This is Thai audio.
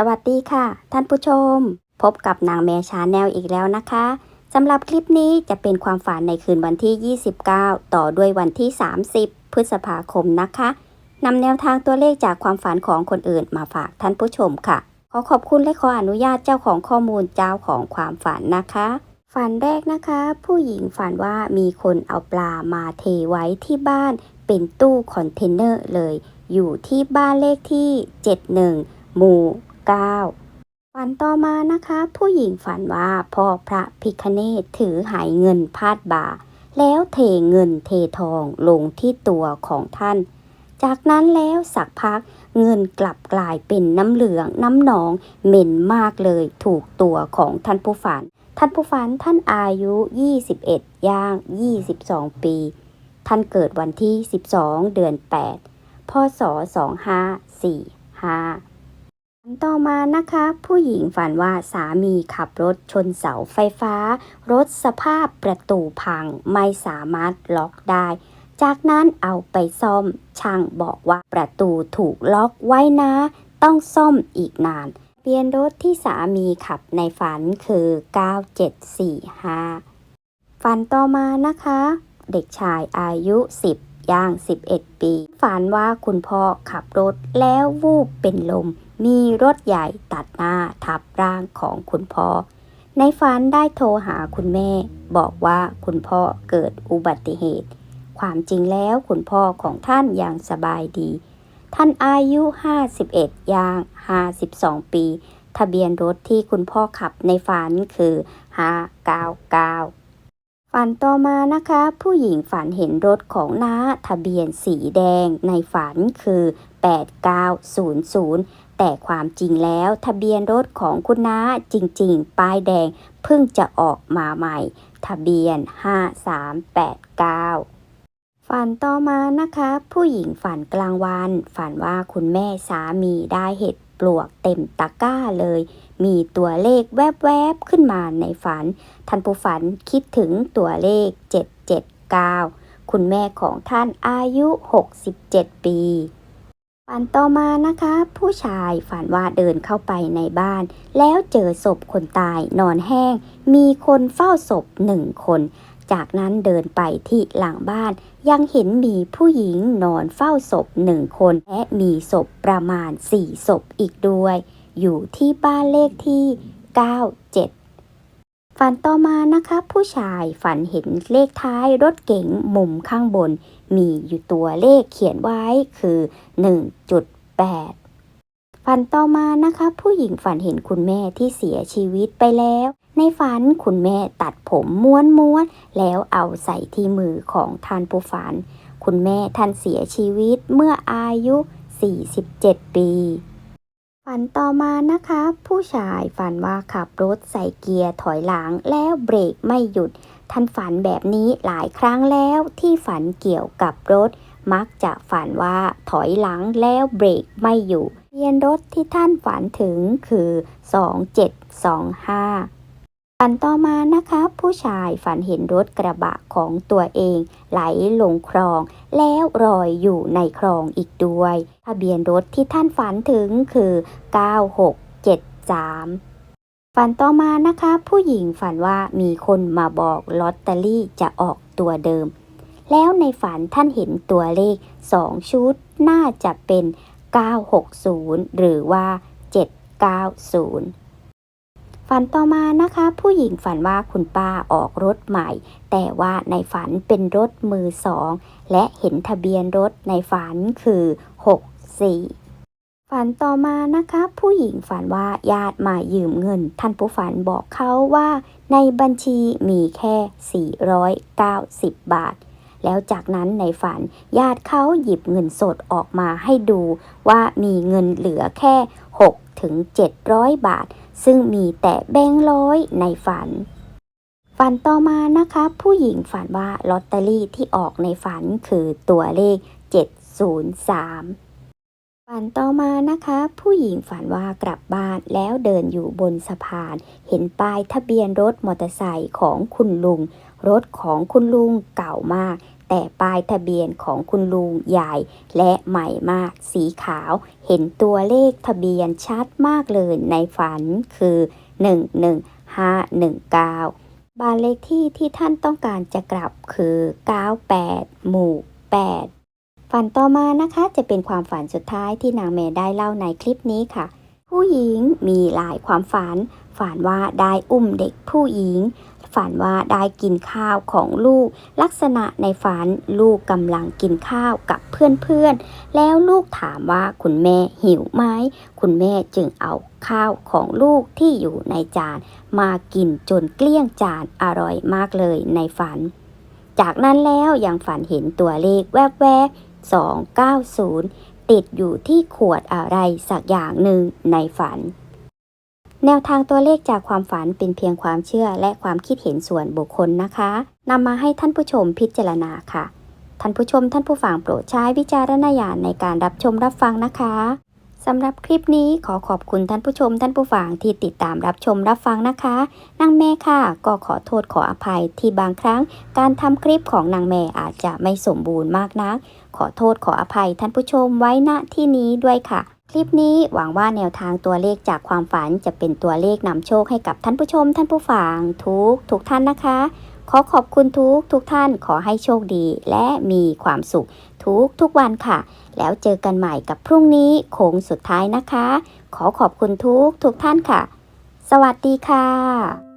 สวัสดีค่ะ ท่านผู้ชม พบกับนางแมชาแนลอีกแล้วนะคะสำหรับคลิปนี้จะเป็นความฝันในคืนวันที่ 29 ต่อด้วยวันที่ 30 พฤษภาคมนะคะนำแนวทางตัวเลขจากความฝันของคนอื่นมาฝากท่านผู้ชมค่ะ ขอขอบคุณและขออนุญาตเจ้าของข้อมูลเจ้าของความฝันนะคะ ฝันแรกนะคะ ผู้หญิงฝันว่ามีคนเอาปลามาเทไว้ที่บ้าน เป็นตู้คอนเทนเนอร์เลย อยู่ที่บ้านเลขที่ 71 หมู่ 9ฝันต่อมานะคะ ผู้หญิงฝันว่าพ่อพระพิคเนตถือหายเงินพาดบ่า แล้วเทเงินเททองลงที่ตัวของท่าน จากนั้นแล้วสักพักเงินกลับกลายเป็นน้ำเหลืองน้ำหนอง เหม็นมากเลยถูกตัวของท่านผู้ฝัน ท่านผู้ฝันท่านอายุ 21 ย่าง 22 ปี ท่านเกิดวันที่ 12 เดือน 8พศ2545 ต่อมานะคะ ผู้หญิงฝันว่าสามีขับรถชนเสาไฟฟ้า รถสภาพประตูพังไม่สามารถล็อกได้ จากนั้นเอาไปซ่อมช่างบอกว่าประตูถูกล็อกไว้นะ ต้องซ่อมอีกนานเปลี่ยนรถที่สามีขับในฝันคือ 9745 ฝันต่อมานะคะ เด็กชายอายุ 10ย่าง 11 ปี ฝันว่าคุณพ่อขับรถแล้ววูบเป็นลม มีรถใหญ่ตัดหน้าทับร่างของคุณพ่อ ในฝันได้โทรหาคุณแม่ บอกว่าคุณพ่อเกิดอุบัติเหตุ ความจริงแล้วคุณพ่อของท่านยังสบายดี ท่านอายุ 51 ย่าง 52 ปี ทะเบียนรถที่คุณพ่อขับในฝันคือ 599ฝันต่อมานะคะ ผู้หญิงฝันเห็นรถของน้าทะเบียนสีแดงในฝันคือ 8900 แต่ความจริงแล้วทะเบียนรถของคุณน้าจริง ๆ ป้ายแดงเพิ่งจะออกมาใหม่ ทะเบียน 5389ฝันต่อมานะคะ ผู้หญิงฝันกลางวัน ฝันว่าคุณแม่สามีได้เห็ดปลวกเต็มตะกร้าเลย มีตัวเลขแวบๆขึ้นมาในฝัน ท่านผู้ฝันคิดถึงตัวเลข 779 คุณแม่ของท่านอายุ 67 ปี ฝันต่อมานะคะ ผู้ชายฝันว่าเดินเข้าไปในบ้าน แล้วเจอศพคนตายนอนแห้ง มีคนเฝ้าศพหนึ่งคน จากนั้นเดินไปที่หลังบ้าน ยังเห็นมีผู้หญิงนอนเฝ้าศพหนึ่งคน และมีศพประมาณสี่ศพอีกด้วย อยู่ที่บ้านเลขที่ 97 ฝันต่อมานะคะผู้ชายฝันเห็นเลขท้ายรถเก๋งมุมข้างบน มีอยู่ตัวเลขเขียนไว้คือ 1.8 ฝันต่อมานะคะ ผู้หญิงฝันเห็นคุณแม่ที่เสียชีวิตไปแล้ว ในฝันคุณแม่ตัดผมม้วนม้วนแล้วเอาใส่ที่มือของท่านผู้ฝัน คุณแม่ท่านเสียชีวิตเมื่ออายุ 47 ปี ฝันต่อมานะคะ ผู้ชายฝันว่าขับรถใส่เกียร์ถอยหลังแล้วเบรกไม่หยุด ท่านฝันแบบนี้หลายครั้งแล้วที่ฝันเกี่ยวกับรถ มักจะฝันว่าถอยหลังแล้วเบรกไม่อยู่เรียนรถที่ท่านฝันถึงคือ 2725 ฝันต่อมานะคะผู้ชายฝันเห็นรถกระบะของตัวเอง ไหลลงคลอง แล้วลอยอยู่ในคลองอีกด้วยทะเบียนรถที่ท่านฝันถึงคือ 9673 ฝันต่อมานะคะผู้หญิงฝันว่ามีคนมาบอกลอตเตอรี่จะออกตัวเดิม แล้วในฝันท่านเห็นตัวเลข 2 ชุดน่าจะเป็น 960 หรือว่า 790 ฝันต่อมานะคะ ผู้หญิงฝันว่าคุณป้าออกรถใหม่ แต่ว่าในฝันเป็นรถมือสอง และเห็นทะเบียนรถในฝันคือ 64ฝันต่อมานะคะผู้หญิงฝันว่าญาติมายืมเงิน ท่านผู้ฝันบอกเขาว่า ในบัญชีมีแค่ 490 บาท แล้วจากนั้นในฝันญาติเขาหยิบเงินสดออกมาให้ดูว่ามีเงินเหลือแค่ ถึง 700 บาท ซึ่งมีแต่แบงค์ร้อยในฝัน ฝันต่อมานะคะ ผู้หญิงฝันว่าลอตเตอรี่ที่ออกในฝันคือตัวเลข 703ฝันต่อมานะคะ ผู้หญิงฝันว่ากลับบ้านแล้วเดินอยู่บนสะพาน เห็นป้ายทะเบียนรถมอเตอร์ไซค์ของคุณลุง รถของคุณลุงเก่ามาก แต่ป้ายทะเบียนของคุณลุงใหญ่และใหม่มากสีขาว เห็นตัวเลขทะเบียนชัดมากเลยในฝันคือ 11519 บ้านเลขที่ที่ท่านต้องการจะกลับคือ 98 หมู่ 8 ฝันต่อมานะคะจะเป็นความฝันสุดท้ายที่นางแม่ได้เล่าในคลิปนี้ค่ะ ผู้หญิงมีหลายความฝัน ฝันว่าได้อุ้มเด็กผู้หญิง ฝันว่าได้กินข้าวของลูก ลักษณะในฝันลูกกำลังกินข้าวกับเพื่อนๆ แล้วลูกถามว่าคุณแม่หิวไหม คุณแม่จึงเอาข้าวของลูกที่อยู่ในจาน มากินจนเกลี้ยงจานอร่อยมากเลยในฝัน จากนั้นแล้วยังฝันเห็นตัวเลขแวบๆ290 ติดอยู่ที่ขวดอะไรสักอย่างหนึ่งในฝัน แนวทางตัวเลขจากความฝันเป็นเพียงความเชื่อและความคิดเห็นส่วนบุคคลนะคะนำมาให้ท่านผู้ชมพิจารณาค่ะ ท่านผู้ชมท่านผู้ฟังโปรดใช้วิจารณญาณในการรับชมรับฟังนะคะสำหรับคลิปนี้ขอขอบคุณท่านผู้ชม ท่านผู้ฟังที่ติดตามรับชมรับฟังนะคะนางแม่ค่ะ ก็ขอโทษขออภัยที่บางครั้ง การทำคลิปของนางแม่อาจจะไม่สมบูรณ์มากนัก ขอโทษขออภัยท่านผู้ชมไว้ณที่นี้ด้วยค่ะ คลิปนี้หวังว่าแนวทางตัวเลขจากความฝันจะเป็นตัวเลขนำโชคให้กับท่านผู้ชม ท่านผู้ฟังทุกทุกท่านนะคะ ขอขอบคุณทุกทุกท่านขอให้โชคดีและมีความสุขทุกทุกวันค่ะ แล้วเจอกันใหม่กับพรุ่งนี้โค้งสุดท้ายนะคะ ขอขอบคุณทุกทุกท่านค่ะ สวัสดีค่ะ